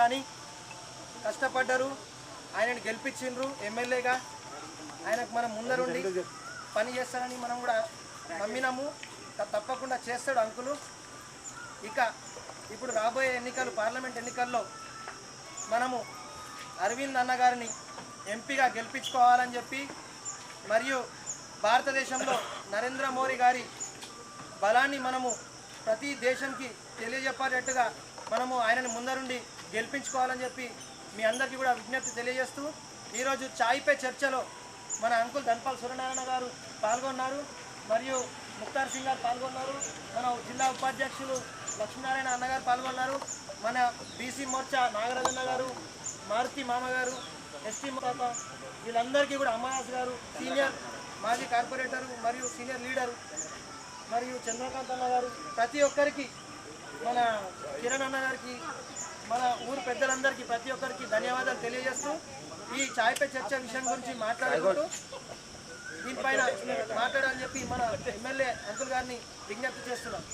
కానీ కష్టపడ్డారు. ఆయనను గెలిపించిండ్రు ఎమ్మెల్యేగా. ఆయనకు మనం ముందరుండి పని చేస్తాడని మనం కూడా నమ్మినాము. తప్పకుండా చేస్తాడు అంకులు. ఇక ఇప్పుడు రాబోయే ఎన్నికలు పార్లమెంట్ ఎన్నికల్లో మనము అరవింద్ అన్నగారిని ఎంపీగా గెలిపించుకోవాలని చెప్పి మరియు భారతదేశంలో నరేంద్ర మోడీ గారి బలాన్ని మనము ప్రతి దేశంకి తెలియజెప్పేటట్టుగా మనము ఆయనని ముందరుండి గెలిపించుకోవాలని చెప్పి మీ అందరికీ కూడా విజ్ఞప్తి తెలియజేస్తూ ఈరోజు చాయిపే చర్చలో మన అంకుల్ ధన్పాల్ సూర్యనారాయణ గారు పాల్గొన్నారు మరియు ముక్తార్ సింగ్ గారు పాల్గొన్నారు మన జిల్లా ఉపాధ్యక్షులు లక్ష్మీనారాయణ అన్నగారు పాల్గొన్నారు మన బీసీ మోర్చా నాగరాజన్న గారు మారుతి మామ గారు ఎస్టీ తాత వీళ్ళందరికీ కూడా అమ్మదాస్ గారు సీనియర్ మాజీ కార్పొరేటర్ మరియు సీనియర్ లీడరు మరియు చంద్రకాంత్ అన్న గారు ప్రతి ఒక్కరికి మన కిరణ్ అన్న గారికి మన ఊరు పెద్దలందరికీ ప్రతి ఒక్కరికి ధన్యవాదాలు తెలియజేస్తూ ఈ చాయ్ పే చర్చ విషయం గురించి మాట్లాడుకుంటూ దీనిపైన మాట్లాడాలని చెప్పి మన ఎమ్మెల్యే అంకుల్ గారిని విజ్ఞప్తి చేస్తున్నాం.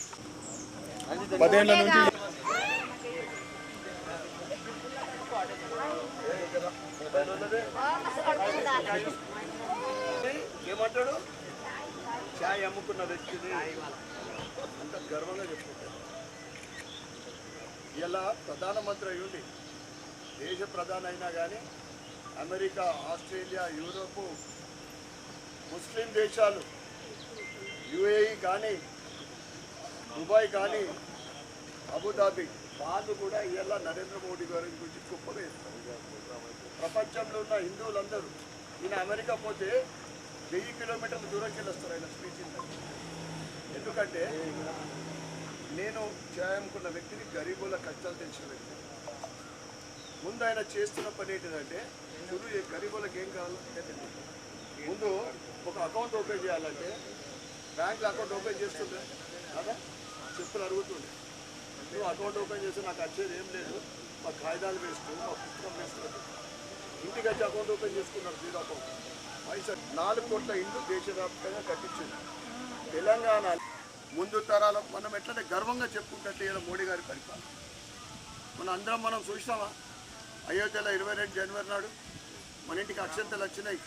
ఏమంటాడు? ఛాయ్ అమ్ముకున్న వ్యక్తిని అంత గర్వంగా చెప్పుకుంటాడు. ఇలా ప్రధానమంత్రి అయ్యుండి దేశ ప్రధాని అయినా కానీ అమెరికా ఆస్ట్రేలియా యూరోపు ముస్లిం దేశాలు యుఏఈ కానీ దుబాయ్ కానీ అబుదాబి వాళ్ళు కూడా ఇలా నరేంద్ర మోడీ గారి గురించి గొప్పగా ప్రపంచంలో ఉన్న హిందువులందరూ ఈయన అమెరికా పోతే వెయ్యి కిలోమీటర్ల దూరంకి వెళ్ళొస్తారు ఆయన స్పీచ్ ఎందుకంటే నేను చేయాలనుకున్న వ్యక్తిని గరీబుల కష్టాలు తెలిసిన వ్యక్తి. ముందు ఆయన చేస్తున్న పని ఏంటిదంటే చూడు గరీబులకు ఏం కావాలంటే ముందు ఒక అకౌంట్ ఓపెన్ చేయాలంటే బ్యాంకులో అకౌంట్ ఓపెన్ చేస్తుండే. కదా చెప్పులు అడుగుతుండే నువ్వు అకౌంట్ ఓపెన్ చేస్తే నాకు వచ్చేది ఏం లేదు. మా కాగితాలు వేస్తూ మా పుస్తకం వేస్తుంది ఇంటికి వచ్చి అకౌంట్ ఓపెన్ చేసుకున్నారు జీరో అకౌంట్. పైసా నాలుగు కోట్ల ఇల్లు దేశవ్యాప్తంగా కట్టించింది తెలంగాణ ముందు తరాల మనం ఎట్లనే గర్వంగా చెప్పుకుంటే మోడీ గారి పరిపాలన. మన అందరం మనం చూసినామా? అయోధ్యలో ఇరవై రెండు జనవరి నాడు మన ఇంటికి అక్షంతలు వచ్చినాయి.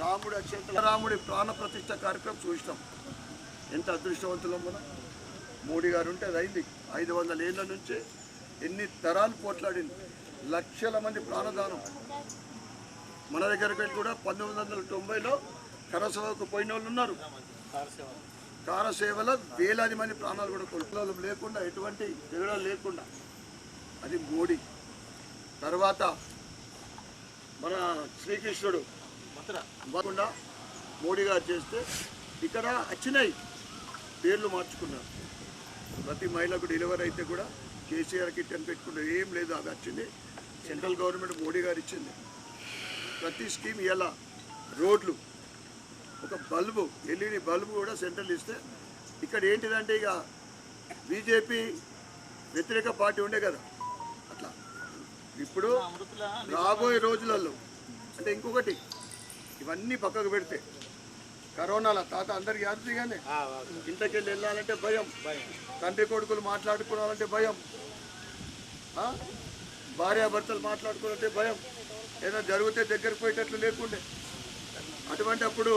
రాముడి అక్షంతలు రాముడి ప్రాణ ప్రతిష్ట కార్యక్రమం చూసినాం. ఎంత అదృష్టవంతులం మనం. మోడీ గారు ఉంటే అది అయింది. ఐదు వందల ఏళ్ళ నుంచి ఎన్ని తరాలు పోట్లాడింది. లక్షల మంది ప్రాణదానం. మన దగ్గర కూడా పంతొమ్మిది వందల తొంభైలో కరసభకు పోయిన వాళ్ళు ఉన్నారు. కారసేవలో వేలాది మంది ప్రాణాలు కూడా కొట్టుకోవడం లేకుండా ఎటువంటి తిరగడం లేకుండా. అది మోడీ. తర్వాత మన శ్రీకృష్ణుడు కాకుండా మోడీ గారు చేస్తే ఇక్కడ వచ్చినాయి పేర్లు మార్చుకున్నారు. ప్రతి మహిళకు డెలివరీ అయితే కూడా కేసీఆర్ కిట్ అని ఏం లేదు అది వచ్చింది సెంట్రల్ గవర్నమెంట్ మోడీ గారు ఇచ్చింది. ప్రతి స్కీమ్ ఎలా రోడ్లు ఒక బల్బు ఎల్ఈడి బల్బు కూడా సెంట్రల్ ఇస్తే ఇక్కడ ఏంటిదంటే ఇక బీజేపీ వ్యతిరేక పార్టీ ఉండే కదా. అట్లా. ఇప్పుడు రాబోయే రోజులలో అంటే ఇంకొకటి ఇవన్నీ పక్కకు పెడితే కరోనాలో తాత అందరికి యాదు కానీ ఇంట్లోకెళ్ళి వెళ్ళాలంటే భయం. తండ్రి కొడుకులు మాట్లాడుకోవాలంటే భయం? భార్యాభర్తలు మాట్లాడుకోవాలంటే భయం. ఏదైనా జరిగితే దగ్గరికి పోయేటట్లు లేకుండే. అటువంటి అప్పుడు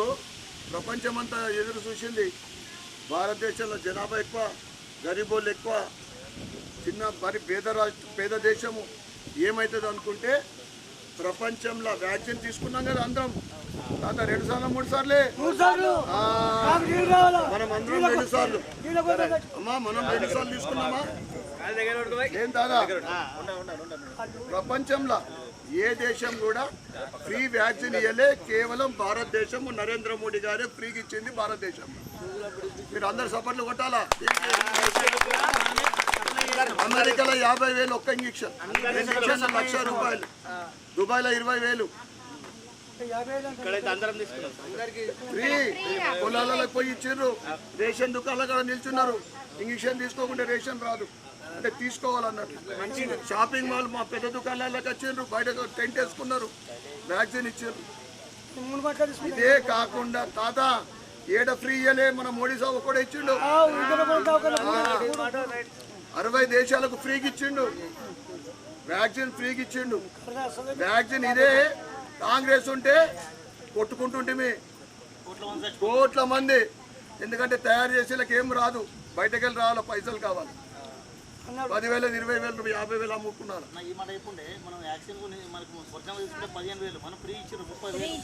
ప్రపంచమంతా ఎదురు చూసింది భారతదేశంలో జనాభా ఎక్కువ గరీబోళ్ళు ఎక్కువ చిన్న మరి పేద రాష్ట్ర పేద దేశము ఏమవుతుంది అనుకుంటే ప్రపంచంలో వ్యాక్సిన్ తీసుకున్నాం కదా అందరం. తాత రెండు సార్లు మూడు సార్లే. ఆ, మనం అందరం రెండు సార్లు. అమ్మా మనం రెండు సార్లు తీసుకున్నామా? ఏం దాదా ప్రపంచంలో ఏ దేశం కూడా ఫ్రీ వ్యాక్సిన్ ఇవ్వలే కేవలం భారతదేశం నరేంద్ర మోడీ గారే ఫ్రీకి ఇచ్చింది భారతదేశం. మీరు అందరు సపోర్ట్లు కొట్టాలా? అమెరికాలో యాభై వేలు ఒక్క ఇంజక్షన్. ఇంజక్షన్ లక్ష రూపాయలు. దుబాయ్లో ఇరవై వేలు. ఫ్రీ. పొలాలకు పోయి ఇచ్చిండ్రు. రేషన్ దుకాణాల నిల్చున్నారు. ఇంజక్షన్ తీసుకోకుంటే రేషన్ రాదు. అంటే తీసుకోవాలన్నట్లు షాపింగ్ మాల్ మా పెద్ద దుకాణాలకు వచ్చిండ్రు బయట టెంట్ వేసుకున్నారు వ్యాక్సిన్ ఇచ్చారు ఇదే కాకుండా తాత ఏడ ఫ్రీ ఇయ్యలే మన మోడీ సాబ్ కూడా ఇచ్చిండు. అరవై దేశాలకు ఫ్రీకి ఇచ్చిండు. వ్యాక్సిన్ ఫ్రీకి ఇచ్చిండు. వ్యాక్సిన్ ఇదే. కాంగ్రెస్ ఉంటే కొట్టుకుంటుంటే కోట్ల మంది. ఎందుకంటే తయారు చేసేలకు ఏం రాదు. బయటకు వెళ్ళి రావాలి పైసలు కావాలి. పదివేలు ఇరవై వేలు యాభై వేలు అమ్ముకున్నారు. నా ఈ మాట చెప్పుండే మనం యాక్సిడెంట్ కొని మనకు తీసుకుంటే పదిహేను వేలు మనం ఫ్రీ ఇచ్చారు ముప్పై వేలు.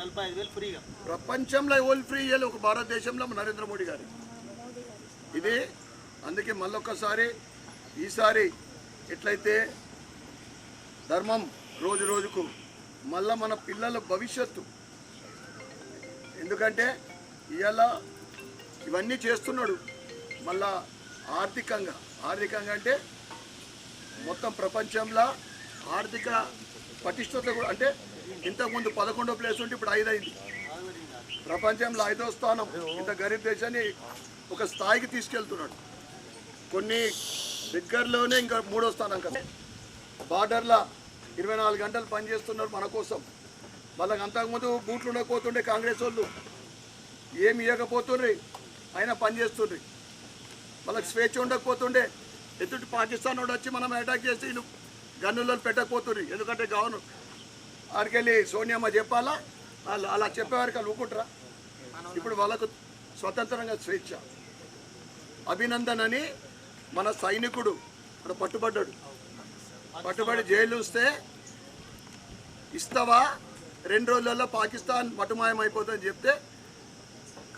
నలభై ఐదు వేలు ఫ్రీగా. ప్రపంచంలో ఓల్ ఫ్రీ ఇయ్యాలి ఒక భారతదేశంలో నరేంద్ర మోడీ గారు. ఇది అందుకే మళ్ళొక్కసారి ఈసారి ఎట్లయితే ధర్మం రోజు రోజుకు మళ్ళా మన పిల్లల భవిష్యత్తు. ఎందుకంటే ఇవాళ ఇవన్నీ చేస్తున్నాడు మళ్ళా ఆర్థికంగా. ఆర్థికంగా అంటే మొత్తం ప్రపంచంలో ఆర్థిక పటిష్టత కూడా అంటే ఇంతకుముందు పదకొండో ప్లేస్ ఉంటే ఇప్పుడు ఐదైంది. ప్రపంచంలో ఐదో స్థానం. ఇంత గరీబ్ దేశాన్ని ఒక స్థాయికి తీసుకెళ్తున్నాడు. కొన్ని దగ్గరలోనే ఇంకా మూడో స్థానం కదా. బార్డర్లో ఇరవై నాలుగు గంటలు పనిచేస్తున్నారు మన కోసం. వాళ్ళకి అంతకుముందు బూట్లు ఉండకపోతుండే కాంగ్రెస్ వాళ్ళు. ఏమి ఇవ్వకపోతుండ్రి అయినా పనిచేస్తుండ్రి వాళ్ళకి స్వేచ్ఛ ఉండకపోతుండే. ఎదుటి పాకిస్తాన్ వాడు వచ్చి మనం అటాక్ చేసి వీళ్ళు గన్నులను ఎందుకంటే గవర్నర్ ఆడికెళ్ళి సోనియమ్మ చెప్పాలా? వాళ్ళు అలా చెప్పేవారికి వాళ్ళు ఊకుంటారా? ఇప్పుడు వాళ్ళకు స్వతంత్రంగా స్వేచ్ఛ. అభినందన్ అని మన సైనికుడు అక్కడ పట్టుబడ్డాడు. పట్టుబడి జైలు వస్తే ఇస్తావా? రెండు రోజులలో పాకిస్తాన్ మటుమాయం అయిపోతుందని చెప్తే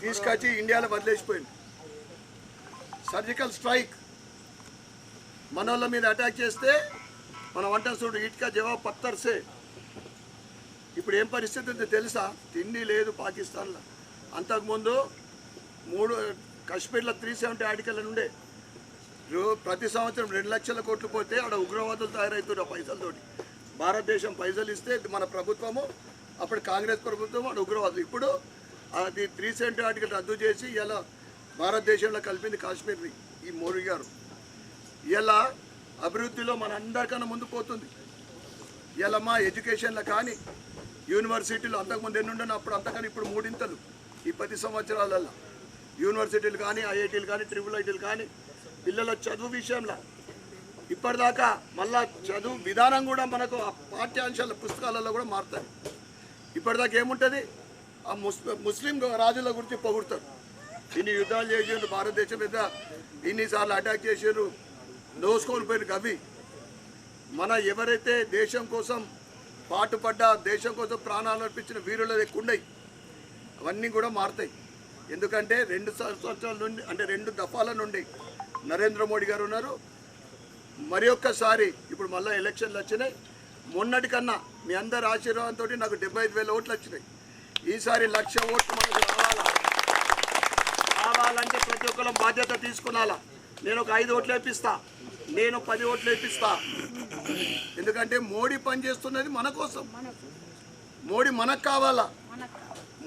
తీసుకొచ్చి ఇండియాలో వదిలేసిపోయింది సర్జికల్ స్ట్రైక్. మనోళ్ళ మీద అటాక్ చేస్తే మన వంట చూడు ఇటుక జవాబు పత్తర్సే. ఇప్పుడు ఏం పరిస్థితి ఉందో తెలుసా? తిండి లేదు పాకిస్తాన్లో. అంతకుముందు మూడు కాశ్మీర్లో త్రీ సెవెంటీ ఆర్టికల్ ఉండే. ప్రతి సంవత్సరం రెండు లక్షల కోట్లు పోతే ఆడ ఉగ్రవాదులు తయారవుతున్న పైసలతోటి. భారతదేశం పైసలు ఇస్తే మన ప్రభుత్వము అప్పుడు కాంగ్రెస్ ప్రభుత్వం ఆడ ఉగ్రవాదులు. ఇప్పుడు అది త్రీ సెవెంటీ ఆర్టికల్ రద్దు చేసి ఇలా భారతదేశంలో కలిపింది కాశ్మీర్ని ఈ మోడీ గారు. ఇలా అభివృద్ధిలో మన అందరికన్నా ముందు పోతుంది. ఇలా మా ఎడ్యుకేషన్లో కానీ యూనివర్సిటీలు అంతకుముందు ఎన్ని ఉండను అప్పుడు అంతకన్నా ఇప్పుడు మూడింతలు. ఈ పది సంవత్సరాలలో యూనివర్సిటీలు కానీ ఐఐటీలు కానీ ట్రిపుల్ ఐటీలు కానీ పిల్లల చదువు విషయంలో ఇప్పటిదాకా మళ్ళా చదువు విధానం కూడా మనకు ఆ పాఠ్యాంశాల పుస్తకాలలో కూడా మారుతాయి. ఇప్పటిదాకా ఏముంటుంది? ఆ ముస్ ముస్లిం రాజుల గురించి పొగుడతారు. ఇన్ని యుద్ధాలు చేసిండ్రు భారతదేశం మీద ఇన్నిసార్లు అటాక్ చేసారు దోసుకొని పోయిన కవి మన ఎవరైతే దేశం కోసం పాటుపడ్డ దేశం కోసం ప్రాణాలు అర్పించిన వీరుల ఎక్కువ అవన్నీ కూడా మారుతాయి. ఎందుకంటే రెండు సంవత్సరాల నుండి అంటే రెండు దఫాల నుండి నరేంద్ర మోడీ గారు ఉన్నారు. మరి ఒక్కసారి ఇప్పుడు మళ్ళీ ఎలక్షన్లు వచ్చినాయి. మొన్నటికన్నా మీ అందరి ఆశీర్వాదంతో నాకు డెబ్బై ఐదు వేల ఓట్లు వచ్చినాయి. ఈసారి లక్ష ఓట్లు మనకు రావాలా? కావాలంటే ప్రతి ఒక్కరు బాధ్యత తీసుకున్నాలా? నేను ఒక ఐదు ఓట్లు వేపిస్తా. నేను పది ఓట్లు వేపిస్తా. ఎందుకంటే మోడీ పనిచేస్తున్నది మన కోసం. మోడీ మనకు కావాలా?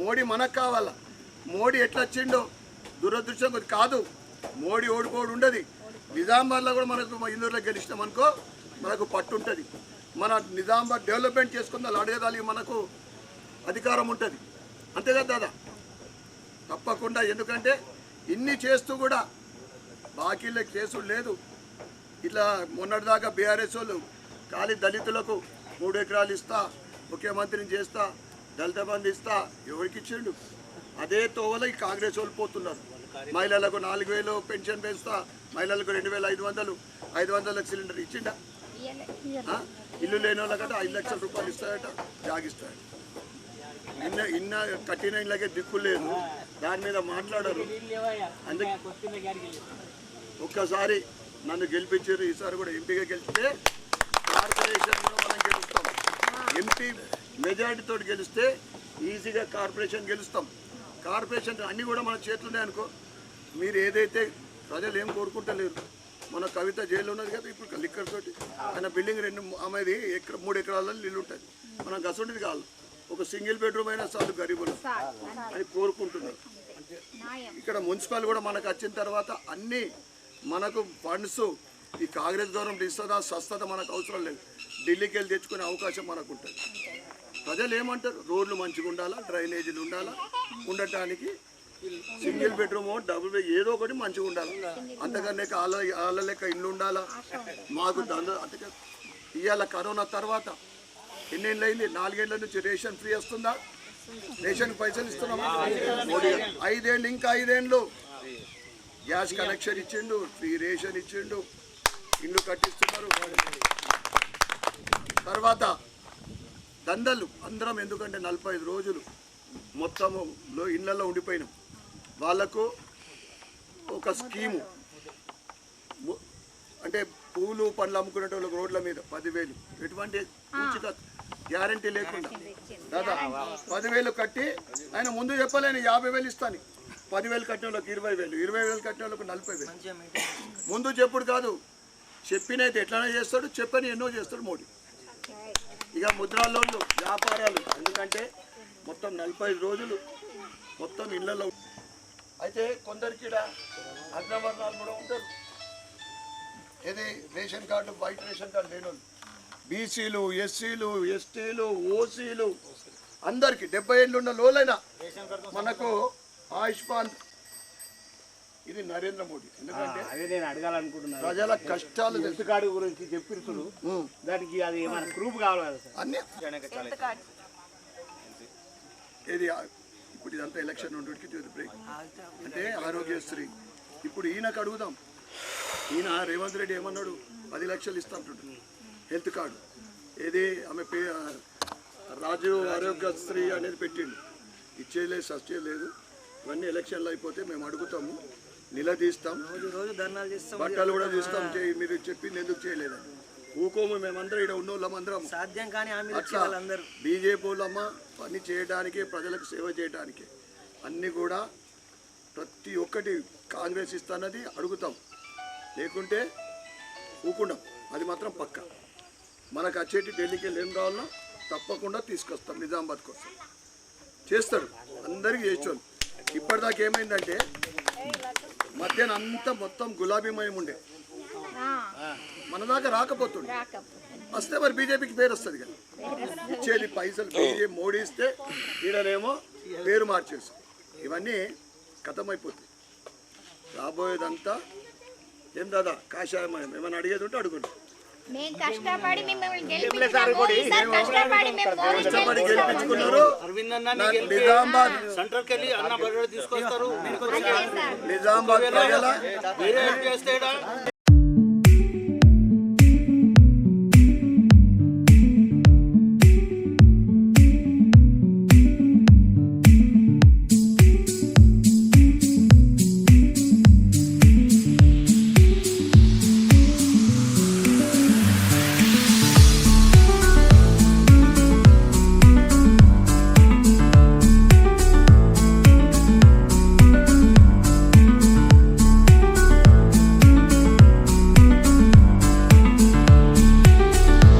మోడీ మనకు కావాలా? మోడీ ఎట్లా వచ్చిండో దురదృష్టం కాదు. మోడీ ఓడిపోడు ఉండదు. నిజామాబాద్లో కూడా మనకు ఇందూరులో గెలిచినాం అనుకో మనకు పట్టు ఉంటుంది. మన నిజామాబాద్ డెవలప్మెంట్ చేసుకుందాం అడగదాలి మనకు అధికారం ఉంటుంది. అంతే కదా దాదా తప్పకుండా. ఎందుకంటే ఇన్ని చేస్తూ కూడా బాకీల కేసులు లేదు. ఇట్లా మొన్నటిదాకా బీఆర్ఎస్ వాళ్ళు ఖాళీ దళితులకు మూడు ఎకరాలు ఇస్తా ముఖ్యమంత్రిని చేస్తా దళిత బంధు ఇస్తా ఎవరికి ఇచ్చిండు? అదే తోవలో ఈ కాంగ్రెస్ వాళ్ళు పోతున్నారు. మహిళలకు నాలుగు వేలు పెన్షన్ పెంచుతా మహిళలకు రెండు వేల ఐదు వందలు ఐదు వందలకు సిలిండర్ ఇచ్చిండా? ఇల్లు లేని వాళ్ళకట ఐదు లక్షల రూపాయలు ఇస్తాయట జాగిస్తాడు ఇన్న ఇన్న కట్టిన ఇళ్ళకే దిక్కు లేదు. దాని మీద మాట్లాడరు. అందుకే ఒక్కసారి నన్ను గెలిపించారు. ఈసారి కూడా ఎంపీగా గెలిస్తే కార్పొరేషన్ కూడా మనం గెలుస్తాం. ఎంపీ మెజారిటీతో గెలిస్తే ఈజీగా కార్పొరేషన్ గెలుస్తాం. కార్పొరేషన్ అన్నీ కూడా మన చేతులున్నాయి అనుకో. మీరు ఏదైతే ప్రజలు ఏం కోరుకుంటలేరు. మన కవిత జైలు ఉన్నది కదా ఇప్పుడు లిక్కర్ తోటి. ఆయన బిల్డింగ్ రెండు ఆమెది ఎక్కడ మూడు ఎకరాలలో నీళ్ళు ఉంటుంది మనం గసంటిది కాదు. ఒక సింగిల్ బెడ్రూమ్ అయినా చాలు గరీబులు. అని కోరుకుంటున్నారు ఇక్కడ మున్సిపల్ కూడా మనకు వచ్చిన తర్వాత అన్ని మనకు ఫండ్స్ ఈ కాంగ్రెస్ గవర్నమెంట్ ఇస్తుందా స్వస్థత మనకు అవసరం లేదు. ఢిల్లీకి వెళ్ళి తెచ్చుకునే అవకాశం మనకు ఉంటుంది ప్రజలు ఏమంటారు? రోడ్లు మంచిగా ఉండాలా? డ్రైనేజీలు ఉండాలా? ఉండటానికి సింగిల్ బెడ్రూమ్ డబుల్ బెడ్ ఏదో ఒకటి మంచిగా ఉండాలి? అంతకన్నా వాళ్ళ వాళ్ళ లెక్క ఇల్లు ఉండాలా? మాకు దంద అంతగా ఇవాళ కరోనా తర్వాత ఎన్నేళ్ళు అయింది నాలుగేళ్ళ నుంచి రేషన్ ఫ్రీ వస్తుందా? రేషన్ పైసలు ఇస్తున్నామా. ఐదేళ్ళు ఇంకా ఐదేళ్ళు. గ్యాస్ కనెక్షన్ ఇచ్చిండు ఫ్రీ రేషన్ ఇచ్చిండు. ఇల్లు కట్టిస్తున్నారు తర్వాత దందలు. అందరం ఎందుకంటే నలభై ఐదు రోజులు మొత్తము లో ఇళ్ళల్లో ఉండిపోయినాం. వాళ్ళకు ఒక స్కీము. అంటే పూలు పండ్లు అమ్ముకునే వాళ్ళకి రోడ్ల మీద పదివేలు. ఎటువంటి ఉచిత గ్యారంటీ లేకుండా. దాదా పదివేలు కట్టి ఆయన ముందు చెప్పలేను యాభై వేలు ఇస్తాను. పదివేలు కట్టిన వాళ్ళకి ఇరవై వేలు ఇరవై వేలు కట్టిన వాళ్ళకి నలభై వేలు. ముందు చెప్పుడు కాదు చెప్పినైతే ఎట్లనే చేస్తాడు చెప్పని ఎన్నో చేస్తాడు మోడీ. ఇక ముద్రాలోళ్ళు వ్యాపారాలు ఎందుకంటే మొత్తం నలభై ఐదు రోజులు మొత్తం ఇళ్ళలో అయితే కొందరికి అగ్రవర్ణాలు కూడా ఉంటారు. ఇది ration card white ration card లేని వాళ్ళు బీసీలు ఎస్సీలు ఎస్టీలు ఓసీలు అందరికి డెబ్బై ఏళ్ళు ఉన్న లోలైనా మనకు ఆయుష్మాన్ ఇది నరేంద్ర మోడీ. ఎందుకంటే అదే నేను అడగాలనుకుంటున్నాను. ప్రజల కష్టాలు హెల్త్ కార్డు గురించి చెప్పిరుతుడు. దానికి అది ఏమైనా ప్రూఫ్ కావాలి కదా సార్? అన్నీ. ఇది ఇప్పుడు ఇదంతా ఎలక్షన్ ఉండేటికి బ్రేక్ అంటే ఆరోగ్యశ్రీ. ఇప్పుడు ఈయనకు అడుగుదాం. ఈయన రేవంత్ రెడ్డి ఏమన్నాడు? పది లక్షలు ఇస్తాంటుండు హెల్త్ కార్డు. ఏది? ఆమె పే రాజు ఆరోగ్యశ్రీ అనేది పెట్టిండు. ఇచ్చేయలేదు సస్టే లేదు ఇవన్నీ ఎలక్షన్లు అయిపోతే మేము అడుగుతాము నిలదీస్తాం. రోజు ధర్నాలు చేస్తాం. బట్టలు కూడా తీస్తాం మీరు చెప్పింది ఎందుకు చేయలేదని ఊకోము మేమందరం ఇక్కడ ఉన్న వాళ్ళం సాధ్యం కానీ అట్లా బీజేపీ వాళ్ళమ్మ పని చేయడానికి ప్రజలకు సేవ చేయడానికి. అన్నీ కూడా ప్రతి ఒక్కటి కాంగ్రెస్ ఇస్తానది అడుగుతాం. లేకుంటే ఊకుండాం. అది మాత్రం పక్క. మనకు వచ్చేటి ఢిల్లీకి వెళ్ళి ఏం రావాలో తప్పకుండా తీసుకొస్తాం నిజామాబాద్ కోసం. చేస్తాడు అందరికీ చేస్తాడు ఇప్పటిదాకా ఏమైందంటే మధ్యాహ్నం అంతా మొత్తం గులాబీమయం ఉండే. మన దాకా రాకపోతుండే. వస్తే మరి బీజేపీకి పేరు వస్తుంది కదా. ఇచ్చేది పైసలు బీజేపీ మోడీ ఇస్తే ఈడనేమో పేరు మార్చేసి. ఇవన్నీ కథమైపోతాయి. రాబోయేదంతా ఏం దాదా? కాషాయమయం. ఏమైనా అడిగేది ఉంటే అడుగుండి. మేము కష్టపడి మిమ్మల్ని గెలిపించాము కష్టపడి మేము కష్టపడి గెలిపించుకున్నారు. అరవింద్ అన్న నా నిజామాబాద్ సెంట్రల్కి వెళ్ళి అన్న బయట తీసుకొస్తారు. నిజామాబాద్ వేరే ఏం చేస్తే ఈడ?